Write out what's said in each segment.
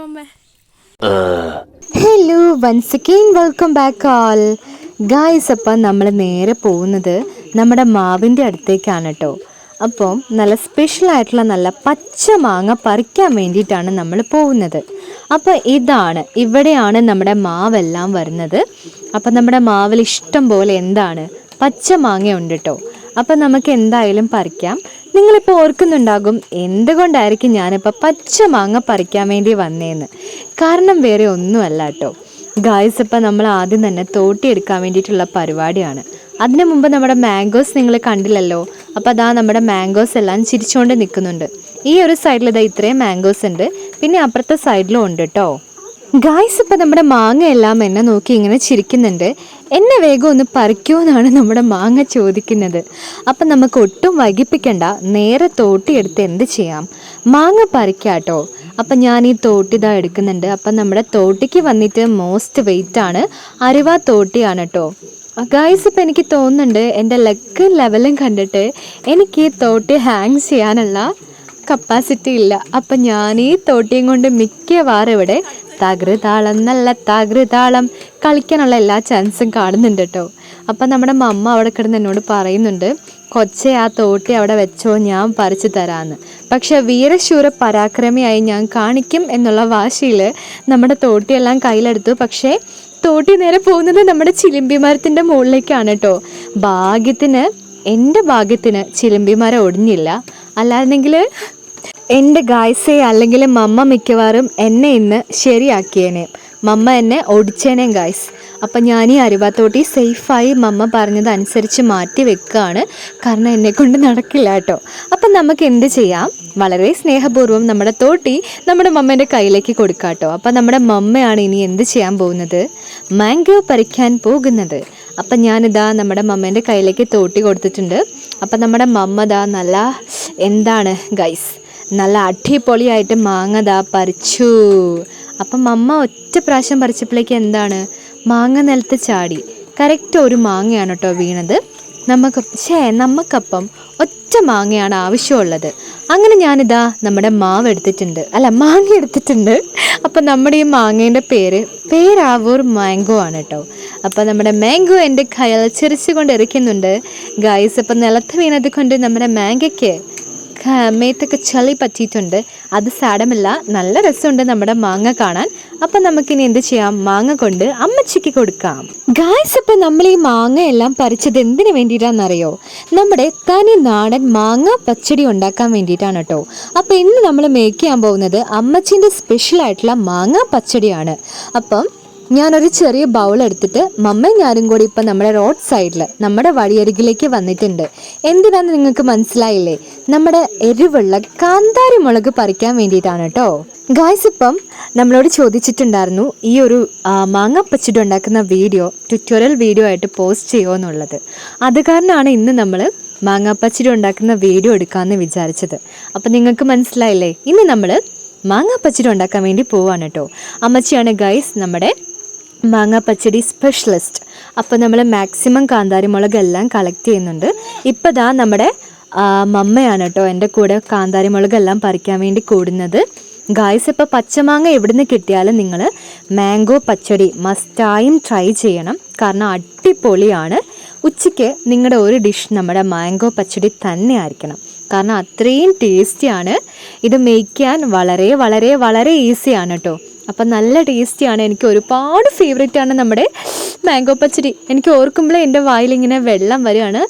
മമ്മേ. Hello once again welcome back all guys അപ്പം നമ്മൾ നേരെ പോകുന്നത് നമ്മുടെ മാവിന്റെ അടുത്തേക്കാണ് കേട്ടോ അപ്പം നല്ല സ്പെഷ്യൽ ആയിട്ടുള്ള നല്ല പച്ച മാങ്ങ പറിക്കാൻ വേണ്ടിയിട്ടാണ് നമ്മൾ പോകുന്നത്. അപ്പോൾ ഇതാണ് ഇവിടെയാണ് നമ്മുടെ മാവെല്ലാം വരുന്നത്. അപ്പം നമ്മുടെ മാവിൽ ഇഷ്ടം പോലെ എന്താണ്? പച്ച മാങ്ങ ഉണ്ട് കേട്ടോ അപ്പം നമുക്ക് എന്തായാലും പറിക്കാം. നിങ്ങളിപ്പോൾ ഓർക്കുന്നുണ്ടാകും എന്തുകൊണ്ടായിരിക്കും ഞാനിപ്പോൾ പച്ച മാങ്ങ പറിക്കാൻ വേണ്ടി വന്നേന്ന്. കാരണം വേറെ ഒന്നുമല്ല കേട്ടോ. ഗായ്സ് ഇപ്പം നമ്മൾ ആദ്യം തന്നെ തോട്ടിയെടുക്കാൻ വേണ്ടിയിട്ടുള്ള പരിപാടിയാണ്. അതിനു മുമ്പ് നമ്മുടെ മാംഗോസ് നിങ്ങൾ കണ്ടില്ലല്ലോ. അപ്പോൾ അതാ നമ്മുടെ മാംഗോസ് എല്ലാം ചിരിച്ചുകൊണ്ട് നിൽക്കുന്നുണ്ട്. ഈ ഒരു സൈഡിൽ ഇതാ ഇത്രയും മാംഗോസ് ഉണ്ട്. പിന്നെ അപ്പുറത്തെ സൈഡിലും ഉണ്ട് കേട്ടോ. ഗായ്സ് ഇപ്പം നമ്മുടെ മാങ്ങ എല്ലാം എന്നെ നോക്കി ഇങ്ങനെ ചിരിക്കുന്നുണ്ട്. എന്നെ വേഗം ഒന്ന് പറിക്കുമെന്നാണ് നമ്മുടെ മാങ്ങ ചോദിക്കുന്നത്. അപ്പം നമുക്ക് ഒട്ടും വൈകിപ്പിക്കണ്ട. നേരെ തോട്ടിയെടുത്ത് എന്ത് ചെയ്യാം? മാങ്ങ പറിക്കാട്ടോ. അപ്പം ഞാൻ ഈ തോട്ടി ഇതാ എടുക്കുന്നുണ്ട്. അപ്പം നമ്മുടെ തോട്ടിക്ക് വന്നിട്ട് മോസ്റ്റ് വെയിറ്റ് ആണ്. അരുവ തോട്ടിയാണ് കേട്ടോ ഗായ്സ് ഇപ്പം എനിക്ക് തോന്നുന്നുണ്ട് എന്റെ ലക്ക് ലെവലും കണ്ടിട്ട് എനിക്ക് ഈ തോട്ടി ഹാങ് ചെയ്യാനുള്ള കപ്പാസിറ്റി ഇല്ല. അപ്പം ഞാൻ ഈ തോട്ടിയും കൊണ്ട് മിക്കവാറും ഇവിടെ തകൃതാളം നല്ല തകൃതാളം. കളിക്കാനുള്ള എല്ലാ ചാൻസും കാണുന്നുണ്ട് കേട്ടോ അപ്പം നമ്മുടെ മമ്മ അവിടെ കിടന്ന് എന്നോട് പറയുന്നുണ്ട് കൊച്ചെ ആ തോട്ടി അവിടെ വെച്ചോ ഞാൻ പറിച്ചു തരാമെന്ന് പക്ഷെ വീരശൂര പരാക്രമിയായി ഞാൻ കാണിക്കും എന്നുള്ള വാശിയിൽ നമ്മുടെ തോട്ടിയെല്ലാം കയ്യിലെടുത്തു. പക്ഷേ തോട്ടി നേരെ പോകുന്നത് നമ്മുടെ ചിലിമ്പി മരത്തിന്റെ മുകളിലേക്കാണ് കേട്ടോ ഭാഗ്യത്തിന് എന്റെ ഭാഗ്യത്തിന് ചിലിമ്പി മരം ഒടിഞ്ഞില്ല. അല്ലായിരുന്നെങ്കിൽ എന്റെ ഗായ്സെ അല്ലെങ്കിൽ മമ്മ മിക്കവാറും എന്നെ ഇന്ന് ശരിയാക്കിയേനെ. മമ്മ എന്നെ ഒടിച്ചേനേം ഗായ്സ്. അപ്പം ഞാൻ ഈ അരുവാത്തോട്ടി സേഫായി മമ്മ പറഞ്ഞതനുസരിച്ച് മാറ്റി വെക്കുകയാണ് കാരണം എന്നെ കൊണ്ട് നടക്കില്ല കേട്ടോ. അപ്പം നമുക്ക് എന്ത് ചെയ്യാം? വളരെ സ്നേഹപൂർവം നമ്മുടെ തോട്ടി നമ്മുടെ മമ്മേന്റെ കയ്യിലേക്ക് കൊടുക്കാം കേട്ടോ അപ്പം നമ്മുടെ മമ്മയാണ് ഇനി എന്ത് ചെയ്യാൻ പോകുന്നത്? മാംഗോ പറിക്കാൻ പോകുന്നത്. അപ്പം ഞാനിതാ നമ്മുടെ മമ്മേന്റെ കയ്യിലേക്ക് തോട്ടി കൊടുത്തിട്ടുണ്ട്. അപ്പം നമ്മുടെ മമ്മ ദാ നല്ല എന്താണ് ഗൈസ് നല്ല അടിപൊളിയായിട്ട് മാങ്ങ ദാ പറിച്ചു. അപ്പം അമ്മ ഒറ്റ പ്രാവശ്യം പറിച്ചപ്പോഴേക്ക് എന്താണ്? മാങ്ങ നിലത്ത് ചാടി. കറക്റ്റ് ഒരു മാങ്ങയാണ് കേട്ടോ വീണത്. നമുക്ക് ഛേ നമുക്കപ്പം ഒറ്റ മാങ്ങയാണ് ആവശ്യമുള്ളത്. അങ്ങനെ ഞാനിതാ നമ്മുടെ മാവ് എടുത്തിട്ടുണ്ട്. അല്ല മാങ്ങ എടുത്തിട്ടുണ്ട്. അപ്പം നമ്മുടെ ഈ മാങ്ങേന്റെ പേര് പേരാവൂർ മാംഗോ ആണ് കേട്ടോ അപ്പം നമ്മുടെ മാംഗോ എന്റെ കയ്യിൽ ചിരിച്ചുകൊണ്ട് ഇരിക്കുന്നുണ്ട് ഗായ്സ് അപ്പം നിലത്ത് വീണത് കൊണ്ട് നമ്മുടെ മാംഗയ്ക്ക് ക- മേത്തൊക്കെ ചളി പറ്റിയിട്ടുണ്ട്. അത് സാരമില്ല. നല്ല രസമുണ്ട് നമ്മുടെ മാങ്ങ കാണാൻ. അപ്പം നമുക്കിനി എന്ത് ചെയ്യാം? മാങ്ങ കൊണ്ട് അമ്മച്ചിക്ക് കൊടുക്കാം. ഗായ്സ് അപ്പൊ നമ്മൾ ഈ മാങ്ങ എല്ലാം പറിച്ചത് എന്തിനു വേണ്ടിയിട്ടാണെന്നറിയോ? നമ്മുടെ തനി നാടൻ മാങ്ങ പച്ചടി ഉണ്ടാക്കാൻ വേണ്ടിയിട്ടാണ് കേട്ടോ. അപ്പൊ ഇന്ന് നമ്മൾ മേക്ക് ചെയ്യാൻ പോകുന്നത് അമ്മച്ചിന്റെ സ്പെഷ്യൽ ആയിട്ടുള്ള മാങ്ങ പച്ചടിയാണ്. അപ്പം ഞാനൊരു ചെറിയ ബൗൾ എടുത്തിട്ട് മമ്മയും ഞാനും കൂടി ഇപ്പം നമ്മുടെ റോഡ് സൈഡിൽ നമ്മുടെ വഴിയരികിലേക്ക് വന്നിട്ടുണ്ട്. എന്തിനാന്ന് നിങ്ങൾക്ക് മനസ്സിലായില്ലേ? നമ്മുടെ എരിവുള്ള കാന്താരി മുളക് പറിക്കാൻ വേണ്ടിയിട്ടാണ് കേട്ടോ ഗായ്സ് ഇപ്പം നമ്മളോട് ചോദിച്ചിട്ടുണ്ടായിരുന്നു ഈ ഒരു മാങ്ങ പച്ചിട്ട് ഉണ്ടാക്കുന്ന വീഡിയോ ട്യൂട്ടോറിയൽ വീഡിയോ ആയിട്ട് പോസ്റ്റ് ചെയ്യുമോ എന്നുള്ളത്. അത് കാരണമാണ് ഇന്ന് നമ്മൾ മാങ്ങാപ്പച്ചിരി ഉണ്ടാക്കുന്ന വീഡിയോ എടുക്കാമെന്ന് വിചാരിച്ചത്. അപ്പം നിങ്ങൾക്ക് മനസ്സിലായില്ലേ? ഇന്ന് നമ്മൾ മാങ്ങാപ്പച്ചിരി ഉണ്ടാക്കാൻ വേണ്ടി പോവാണ് കേട്ടോ അമ്മച്ചിയാണ് ഗൈസ് നമ്മുടെ മാങ്ങ പച്ചടി സ്പെഷ്യലിസ്റ്റ്. അപ്പോൾ നമ്മൾ മാക്സിമം കാന്താരി മുളക് എല്ലാം കളക്ട് ചെയ്യുന്നുണ്ട്. ഇപ്പോൾ ദാ നമ്മുടെ മമ്മയാണ് കേട്ടോ എന്റെ കൂടെ കാന്താരി മുളക് എല്ലാം പറിക്കാൻ വേണ്ടി കൂടുന്നത്. ഗായ്സ് ഇപ്പോൾ പച്ചമാങ്ങ എവിടുന്ന് കിട്ടിയാലും നിങ്ങൾ മാംഗോ പച്ചടി മസ്റ്റായും ട്രൈ ചെയ്യണം. കാരണം അടിപൊളിയാണ്. ഉച്ചയ്ക്ക് നിങ്ങളുടെ ഒരു ഡിഷ് നമ്മുടെ മാംഗോ പച്ചടി തന്നെ ആയിരിക്കണം. കാരണം അത്രയും ടേസ്റ്റിയാണ്. ഇത് മേയ്ക്കാൻ വളരെ വളരെ വളരെ ഈസിയാണ് കേട്ടോ അപ്പം നല്ല ടേസ്റ്റിയാണ്. എനിക്ക് ഒരുപാട് ഫേവറേറ്റ് ആണ് നമ്മുടെ മാംഗോ പച്ചടി. എനിക്ക് ഓർക്കുമ്പോഴേ എന്റെ വായിലിങ്ങനെ വെള്ളം വരികയാണ്.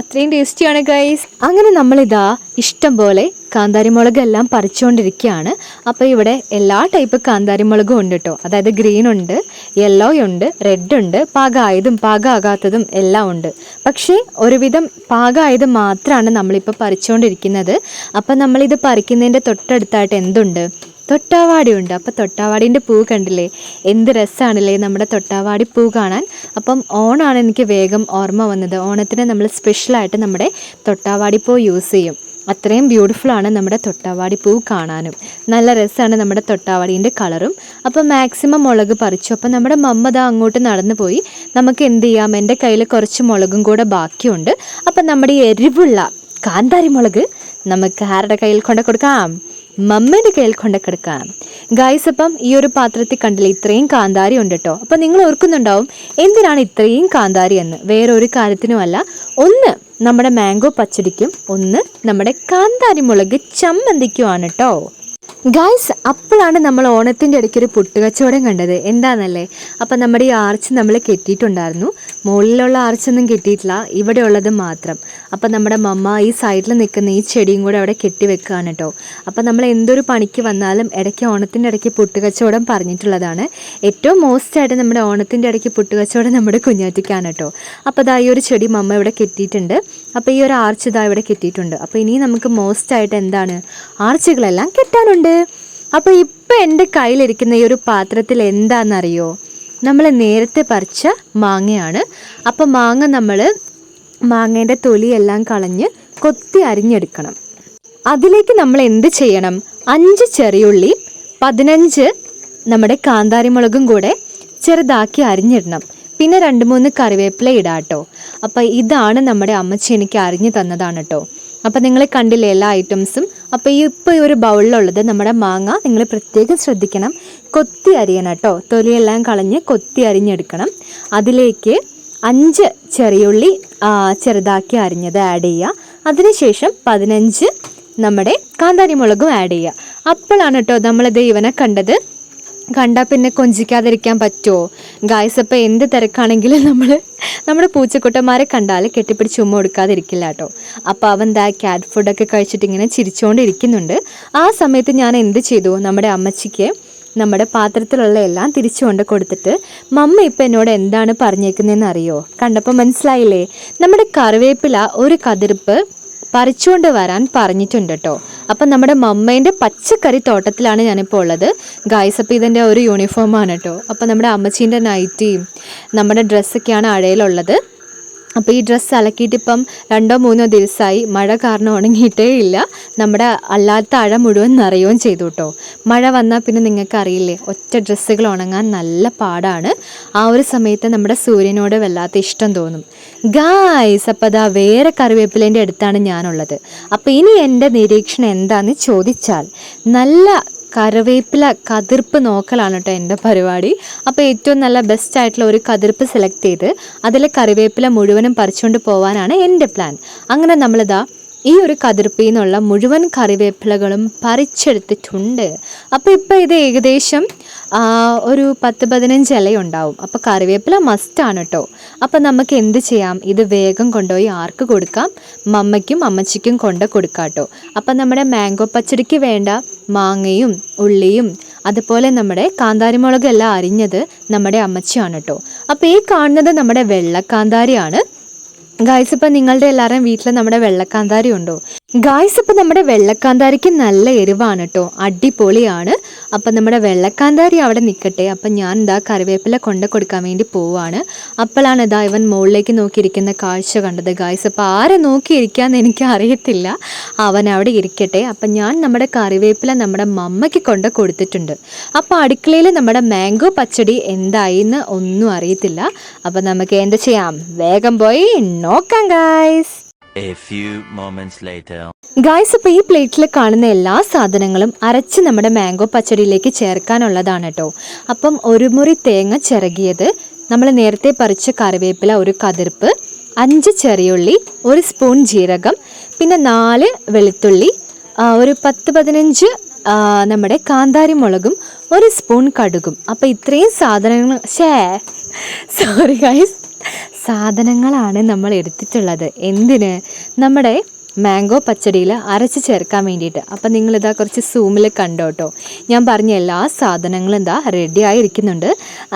അത്രയും ടേസ്റ്റിയാണ് ഗൈസ് അങ്ങനെ നമ്മളിതാ ഇഷ്ടം പോലെ കാന്താരി മുളകെല്ലാം പറിച്ചുകൊണ്ടിരിക്കുകയാണ് അപ്പോൾ ഇവിടെ എല്ലാ ടൈപ്പ് കാന്താരിമുളകും ഉണ്ട് കേട്ടോ അതായത് ഗ്രീൻ ഉണ്ട് യെല്ലോ ഉണ്ട് റെഡ് ഉണ്ട് പാകമായതും പാകമാകാത്തതും എല്ലാം ഉണ്ട്. പക്ഷേ ഒരുവിധം പാകമായത് മാത്രമാണ് നമ്മളിപ്പോൾ പറിച്ചുകൊണ്ടിരിക്കുന്നത് അപ്പം നമ്മളിത് പറിക്കുന്നതിന്റെ തൊട്ടടുത്തായിട്ട് എന്തുണ്ട്? തൊട്ടാവാടിയുണ്ട്. അപ്പോൾ തൊട്ടാവാടിന്റെ പൂ കണ്ടില്ലേ? എന്ത് രസമാണല്ലേ നമ്മുടെ തൊട്ടാവാടി പൂ കാണാൻ? അപ്പം ഓണാണ് എനിക്ക് വേഗം ഓർമ്മ വന്നത്. ഓണത്തിന് നമ്മൾ സ്പെഷ്യലായിട്ട് നമ്മുടെ തൊട്ടാവാടി പൂ യൂസ് ചെയ്യും. അത്രയും ബ്യൂട്ടിഫുള്ളാണ് നമ്മുടെ തൊട്ടാവാടി പൂ കാണാനും. നല്ല രസമാണ് നമ്മുടെ തൊട്ടാവാടീന്റെ കളറും. അപ്പോൾ മാക്സിമം മുളക് പറിച്ചു. അപ്പോൾ നമ്മുടെ മമ്മ ദാ അങ്ങോട്ട് നടന്നു പോയി നമുക്ക് എന്ത് ചെയ്യാം? എന്റെ കയ്യിൽ കുറച്ച് മുളകും കൂടെ ബാക്കിയുണ്ട്. അപ്പം നമ്മുടെ എരിവുള്ള കാന്താരി മുളക് നമുക്ക് ആരുടെ കയ്യിൽ കൊണ്ട് കൊടുക്കാം മമ്മേന്റെ കയ്യിൽ കൊണ്ട് കിടക്കാം. ഗായ്സ് അപ്പം ഈ ഒരു പാത്രത്തിൽ കണ്ടില്ല ഇത്രയും കാന്താരി ഉണ്ട് കേട്ടോ അപ്പം നിങ്ങൾ ഓർക്കുന്നുണ്ടാവും എന്തിനാണ് ഇത്രയും കാന്താരി എന്ന്? വേറൊരു കാര്യത്തിനുമല്ല. ഒന്ന് നമ്മുടെ മാംഗോ പച്ചടിക്കും ഒന്ന് നമ്മുടെ കാന്താരി മുളക് ചമ്മന്തിക്കുമാണ് കേട്ടോ ഗായ്സ് അപ്പോഴാണ് നമ്മൾ ഓണത്തിന്റെ ഇടയ്ക്ക് ഒരു പുട്ടുകച്ചവടം കണ്ടത്. എന്താണെന്നല്ലേ അപ്പം നമ്മുടെ ഈ ആർച്ച് നമ്മൾ കെട്ടിയിട്ടുണ്ടായിരുന്നു. മുകളിലുള്ള ആർച്ചൊന്നും കെട്ടിയിട്ടില്ല. ഇവിടെ ഉള്ളത് മാത്രം. അപ്പം നമ്മുടെ മമ്മ ഈ സൈഡിൽ നിൽക്കുന്ന ഈ ചെടിയും കൂടെ അവിടെ കെട്ടി വെക്കുകയാണ് കേട്ടോ അപ്പം നമ്മൾ എന്തൊരു പണിക്ക് വന്നാലും ഇടയ്ക്ക് ഓണത്തിന്റെ ഇടയ്ക്ക് പുട്ടുകച്ചവടം പറഞ്ഞിട്ടുള്ളതാണ്. ഏറ്റവും മോസ്റ്റ് ആയിട്ട് നമ്മുടെ ഓണത്തിന്റെ ഇടയ്ക്ക് പുട്ടുകച്ചവടം നമ്മുടെ കുഞ്ഞാറ്റിക്കാണ് കേട്ടോ അപ്പോൾ ഇതാ ഈ ഒരു ചെടി മമ്മ ഇവിടെ കെട്ടിയിട്ടുണ്ട്. അപ്പോൾ ഈ ഒരു ആർച്ച് ഇതാ ഇവിടെ കെട്ടിയിട്ടുണ്ട്. അപ്പോൾ ഇനി നമുക്ക് മോസ്റ്റ് ആയിട്ട് എന്താണ്? ആർച്ചുകളെല്ലാം കെട്ടാനുണ്ട്. അപ്പോൾ ഇപ്പോൾ എന്റെ കയ്യിലിരിക്കുന്ന ഈ ഒരു പാത്രത്തിൽ എന്താണെന്നറിയോ? നമ്മൾ നേരത്തെ പറിച്ച മാങ്ങയാണ്. അപ്പോൾ മാങ്ങ നമ്മൾ മാങ്ങേന്റെ തൊലിയെല്ലാം കളഞ്ഞ് കൊത്തി അരിഞ്ഞെടുക്കണം. അതിലേക്ക് നമ്മൾ എന്ത് ചെയ്യണം? അഞ്ച് ചെറിയുള്ളി പതിനഞ്ച് നമ്മുടെ കാന്താരിമുളകും കൂടെ ചെറുതാക്കി അരിഞ്ഞിടണം. പിന്നെ രണ്ട് മൂന്ന് കറിവേപ്പില ഇടാട്ടോ. അപ്പം ഇതാണ് നമ്മുടെ അമ്മച്ചി എനിക്ക് അരിഞ്ഞു തന്നതാണ് കേട്ടോ അപ്പം നിങ്ങൾ കണ്ടില്ലേ എല്ലാ ഐറ്റംസും അപ്പോൾ ഈ ഇപ്പോൾ ഈ ഒരു ബൗളിലുള്ളത് നമ്മുടെ മാങ്ങ നിങ്ങൾ പ്രത്യേകം ശ്രദ്ധിക്കണം. കൊത്തി അരിയണം കേട്ടോ. തൊലിയെല്ലാം കളഞ്ഞ് കൊത്തി അരിഞ്ഞെടുക്കണം. അതിലേക്ക് അഞ്ച് ചെറിയുള്ളി ചെറുതാക്കി അരിഞ്ഞത് ആഡ് ചെയ്യുക. അതിനുശേഷം പതിനഞ്ച് നമ്മുടെ കാന്താരി മുളകും ആഡ് ചെയ്യുക. അപ്പോഴാണ് കേട്ടോ നമ്മളിത് ഇവനെ കണ്ടത്. കണ്ടാൽ പിന്നെ കൊഞ്ചിക്കാതിരിക്കാൻ പറ്റുമോ ഗായ്സ് അപ്പോൾ എന്ത് തിരക്കാണെങ്കിലും നമ്മൾ നമ്മുടെ പൂച്ചക്കുട്ടന്മാരെ കണ്ടാൽ കെട്ടിപ്പിടിച്ച് ഉമ്മ കൊടുക്കാതിരിക്കില്ല കേട്ടോ. അപ്പോൾ അവൻ ദാ ക്യാറ്റ് ഫുഡൊക്കെ കഴിച്ചിട്ട് ഇങ്ങനെ ചിരിച്ചുകൊണ്ടിരിക്കുന്നുണ്ട് ആ സമയത്ത് ഞാൻ എന്ത് ചെയ്തു? നമ്മുടെ അമ്മച്ചിക്ക് നമ്മുടെ പാത്രത്തിലുള്ള എല്ലാം തിരിച്ചു കൊണ്ട് കൊടുത്തിട്ട് മമ്മ ഇപ്പം എന്നോട് എന്താണ് പറഞ്ഞേക്കുന്നതെന്ന് അറിയോ? കണ്ടപ്പോൾ മനസ്സിലായില്ലേ? നമ്മുടെ കറിവേപ്പില ഒരു കതിർപ്പ് പറിച്ചുകൊണ്ട് വരാൻ പറഞ്ഞിട്ടുണ്ട് കേട്ടോ. അപ്പം നമ്മുടെ മമ്മേന്റെ പച്ചക്കറി തോട്ടത്തിലാണ് ഞാനിപ്പോൾ ഉള്ളത്. ഗായ്സ് അപ്പോൾ ഇതിന്റെ ഒരു യൂണിഫോമാണ് കേട്ടോ. അപ്പം നമ്മുടെ അമ്മച്ചീന്റെ നൈറ്റിയും നമ്മുടെ ഡ്രസ്സൊക്കെയാണ് അഴയിലുള്ളത്. അപ്പോൾ ഈ ഡ്രസ്സ് അലക്കിയിട്ട് ഇപ്പം രണ്ടോ മൂന്നോ ദിവസമായി മഴ കാരണം ഉണങ്ങിയിട്ടേ ഇല്ല. നമ്മുടെ അല്ലാത്ത അഴ മുഴുവൻ നിറയുകയും ചെയ്തു കേട്ടോ മഴ വന്നാൽ പിന്നെ നിങ്ങൾക്കറിയില്ലേ ഒറ്റ ഡ്രസ്സുകൾ ഉണങ്ങാൻ നല്ല പാടാണ്. ആ ഒരു സമയത്ത് നമ്മുടെ സൂര്യനോട് വല്ലാത്ത ഇഷ്ടം തോന്നും. ഗായ്സ് അപ്പോൾ അതാ വേറെ കറിവേപ്പിലേന്റെ അടുത്താണ് ഞാനുള്ളത്. അപ്പോൾ ഇനി എന്റെ നിരീക്ഷണം എന്താണെന്ന് ചോദിച്ചാൽ നല്ല കറിവേപ്പില കതിർപ്പ് നോക്കലാണ് കേട്ടോ എന്റെ പരിപാടി. അപ്പോൾ ഏറ്റവും നല്ല ബെസ്റ്റ് ആയിട്ടുള്ള ഒരു കതിർപ്പ് സെലക്ട് ചെയ്ത് അതിലെ കറിവേപ്പില മുഴുവനും പറിച്ചുകൊണ്ട് പോകാനാണ് എന്റെ പ്ലാൻ അങ്ങനെ നമ്മളിതാ ഈ ഒരു കതിർപ്പിൽ നിന്നുള്ള മുഴുവൻ കറിവേപ്പിലകളും പറിച്ചെടുത്തിട്ടുണ്ട്. അപ്പോൾ ഇപ്പോൾ ഇത് ഏകദേശം ഒരു പത്ത് പതിനഞ്ച് ഇലയുണ്ടാവും. അപ്പോൾ കറിവേപ്പില മസ്റ്റാണ് കേട്ടോ അപ്പോൾ നമുക്ക് എന്ത് ചെയ്യാം? ഇത് വേഗം കൊണ്ടുപോയി ആർക്ക് കൊടുക്കാം? മമ്മയ്ക്കും അമ്മച്ചിക്കും കൊണ്ട് കൊടുക്കാം കേട്ടോ അപ്പോൾ നമ്മുടെ മാംഗോ പച്ചടിക്ക് വേണ്ട മാങ്ങയും ഉള്ളിയും അതുപോലെ നമ്മുടെ കാന്താരിമുളക് എല്ലാം അരിഞ്ഞത് നമ്മുടെ അമ്മച്ചിയാണ് കേട്ടോ അപ്പോൾ ഈ കാണുന്നത് നമ്മുടെ വെള്ളക്കാന്താരിയാണ്. ഗായ്സ് ഇപ്പം നിങ്ങളുടെ എല്ലാവരുടെയും വീട്ടിൽ നമ്മുടെ വെള്ളക്കാന്താരി ഉണ്ടോ? ഗായ്സ് ഇപ്പം നമ്മുടെ വെള്ളക്കാന്താരിക്ക് നല്ല എരിവാണ് കേട്ടോ അടിപൊളിയാണ്. അപ്പം നമ്മുടെ വെള്ളക്കാന്താരി അവിടെ നിൽക്കട്ടെ അപ്പം ഞാൻ എന്താ കറിവേപ്പില കൊണ്ട കൊടുക്കാൻ വേണ്ടി പോവാണ്. അപ്പോഴാണ് ഇതാ ഇവൻ മുകളിലേക്ക് നോക്കിയിരിക്കുന്ന കാഴ്ച കണ്ടത് ഗായ്സ് അപ്പം ആരെ നോക്കിയിരിക്കാന്ന് എനിക്ക് അറിയത്തില്ല. അവൻ അവിടെ ഇരിക്കട്ടെ. അപ്പം ഞാൻ നമ്മുടെ കറിവേപ്പില നമ്മുടെ മമ്മയ്ക്ക് കൊണ്ട് കൊടുത്തിട്ടുണ്ട്. അപ്പോൾ അടുക്കളയിൽ നമ്മുടെ മാംഗോ പച്ചടി എന്തായി എന്ന് ഒന്നും അറിയത്തില്ല. അപ്പം നമുക്ക് എന്താ ചെയ്യാം? വേഗം പോയി നോക്കാം ഗായ്സ് ഗായ്സ് അപ്പൊ ഈ പ്ലേറ്റിൽ കാണുന്ന എല്ലാ സാധനങ്ങളും അരച്ച് നമ്മുടെ മാംഗോ പച്ചടിയിലേക്ക് ചേർക്കാനുള്ളതാണ് കേട്ടോ അപ്പം ഒരു മുറി തേങ്ങ ചിറകിയത് നമ്മൾ നേരത്തെ പറിച്ച കറിവേപ്പില ഒരു കതിർപ്പ് അഞ്ച് ചെറിയുള്ളി ഒരു സ്പൂൺ ജീരകം പിന്നെ നാല് വെളുത്തുള്ളി ഒരു പത്ത് പതിനഞ്ച് നമ്മുടെ കാന്താരി മുളകും ഒരു സ്പൂൺ കടുകും. അപ്പോൾ ഇത്രയും സാധനങ്ങൾ ഷേ സോറി ഗൈസ് സാധനങ്ങളാണ് നമ്മൾ എടുത്തിട്ടുള്ളത്. എന്തിന്? നമ്മുടെ മാംഗോ പച്ചടിയിൽ അരച്ച് ചേർക്കാൻ വേണ്ടിയിട്ട്. അപ്പം നിങ്ങളിതാ കുറച്ച് സൂമിൽ കണ്ടോ കേട്ടോ ഞാൻ പറഞ്ഞ എല്ലാ സാധനങ്ങളും എന്താ റെഡി ആയിരിക്കുന്നുണ്ട്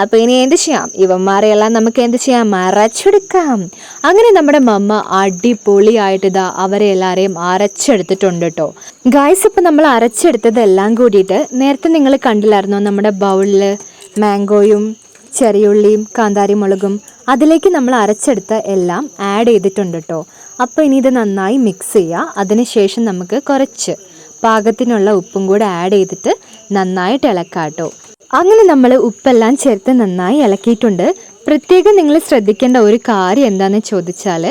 അപ്പോൾ ഇനി എന്ത് ചെയ്യാം? ഇവന്മാരെയെല്ലാം നമുക്ക് എന്ത് ചെയ്യാം? അരച്ചെടുക്കാം അങ്ങനെ നമ്മുടെ മമ്മ അടിപൊളിയായിട്ട് ഇതാ അവരെ എല്ലാവരെയും അരച്ചെടുത്തിട്ടുണ്ട് കേട്ടോ ഗായ്സ് ഇപ്പം നമ്മൾ അരച്ചെടുത്തതെല്ലാം കൂടിയിട്ട് നേരത്തെ നിങ്ങൾ കണ്ടില്ലായിരുന്നോ നമ്മുടെ ബൗളിൽ മാംഗോയും ചെറിയുള്ളിയും കാന്താരി മുളകും അതിലേക്ക് നമ്മൾ അരച്ചെടുത്ത എല്ലാം ആഡ് ചെയ്തിട്ടുണ്ട് കേട്ടോ അപ്പോൾ ഇനി ഇത് നന്നായി മിക്സ് ചെയ്യുക അതിനുശേഷം നമുക്ക് കുറച്ച് പാകത്തിനുള്ള ഉപ്പും കൂടെ ആഡ് ചെയ്തിട്ട് നന്നായിട്ട് ഇളക്കാം കേട്ടോ അങ്ങനെ നമ്മൾ ഉപ്പെല്ലാം ചേർത്ത് നന്നായി ഇളക്കിയിട്ടുണ്ട്. പ്രത്യേകം നിങ്ങൾ ശ്രദ്ധിക്കേണ്ട ഒരു കാര്യം എന്താണെന്ന് ചോദിച്ചാൽ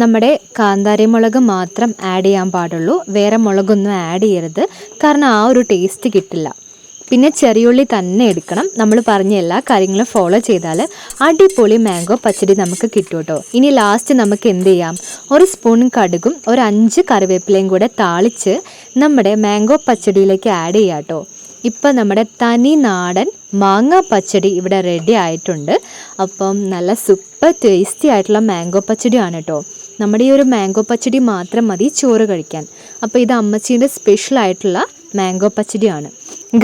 നമ്മുടെ കാന്താരി മുളക് മാത്രം ആഡ് ചെയ്യാൻ പാടുള്ളൂ. വേറെ മുളകൊന്നും ആഡ് ചെയ്യരുത്. കാരണം ആ ഒരു ടേസ്റ്റ് കിട്ടില്ല. പിന്നെ ചെറിയുള്ളി തന്നെ എടുക്കണം. നമ്മൾ പറഞ്ഞ എല്ലാ കാര്യങ്ങളും ഫോളോ ചെയ്താൽ അടിപൊളി മാംഗോ പച്ചടി നമുക്ക് കിട്ടും കേട്ടോ ഇനി ലാസ്റ്റ് നമുക്ക് എന്ത് ചെയ്യാം? ഒരു സ്പൂൺ കടുകും ഒരു അഞ്ച് കറിവേപ്പിലയും കൂടെ താളിച്ച് നമ്മുടെ മാംഗോ പച്ചടിയിലേക്ക് ആഡ് ചെയ്യാം കേട്ടോ ഇപ്പം നമ്മുടെ തനി നാടൻ മാങ്ങ പച്ചടി ഇവിടെ റെഡി ആയിട്ടുണ്ട്. അപ്പം നല്ല സൂപ്പർ ടേസ്റ്റി ആയിട്ടുള്ള മാംഗോ പച്ചടിയാണ് കേട്ടോ നമ്മുടെ ഈ ഒരു മാംഗോ പച്ചടി മാത്രം മതി ചോറ് കഴിക്കാൻ. അപ്പോൾ ഇത് അമ്മച്ചീന്റെ സ്പെഷ്യൽ ആയിട്ടുള്ള മാംഗോ പച്ചടിയാണ്.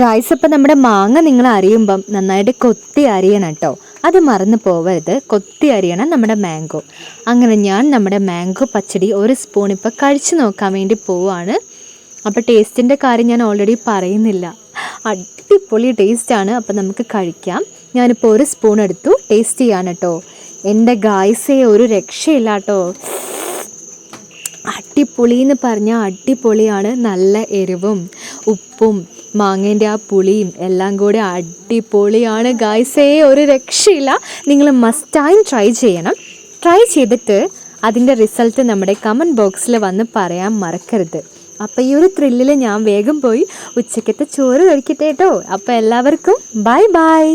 ഗായ്സ് അപ്പം നമ്മുടെ മാങ്ങ നിങ്ങൾ അറിയുമ്പം നന്നായിട്ട് കൊത്തി അരിയണം കേട്ടോ. അത് മറന്നു പോവരുത്. കൊത്തി അരിയണം നമ്മുടെ മാംഗോ അങ്ങനെ ഞാൻ നമ്മുടെ മാംഗോ പച്ചടി ഒരു സ്പൂൺ ഇപ്പോൾ കഴിച്ചു നോക്കാൻ വേണ്ടി പോവാണ്. അപ്പോൾ ടേസ്റ്റിന്റെ കാര്യം ഞാൻ ഓൾറെഡി പറയുന്നില്ല. അടിപൊളി ടേസ്റ്റാണ് അപ്പോൾ നമുക്ക് കഴിക്കാം. ഞാനിപ്പോൾ ഒരു സ്പൂൺ എടുത്തു. ടേസ്റ്റ് ചെയ്യാൻ കേട്ടോ. എന്റെ ഗായ്സേ ഒരു രക്ഷയില്ല കേട്ടോ അടിപൊളി എന്ന് പറഞ്ഞാൽ അടിപൊളിയാണ്. നല്ല എരിവും ഉപ്പും മാങ്ങേന്റെ ആ പുളിയും എല്ലാം കൂടി അടിപൊളിയാണ് ഗായ്സേ ഒരു രക്ഷയില്ല. നിങ്ങൾ മസ്റ്റായും ട്രൈ ചെയ്യണം. ട്രൈ ചെയ്തിട്ട് അതിന്റെ റിസൾട്ട് നമ്മുടെ കമന്റ് ബോക്സിൽ വന്ന് പറയാൻ മറക്കരുത്. അപ്പോൾ ഈ ഒരു ത്രില്ലിൽ ഞാൻ വേഗം പോയി ഉച്ചക്കത്തെ ചോറ് കഴിക്കട്ടെ കേട്ടോ അപ്പോൾ എല്ലാവർക്കും ബൈ ബൈ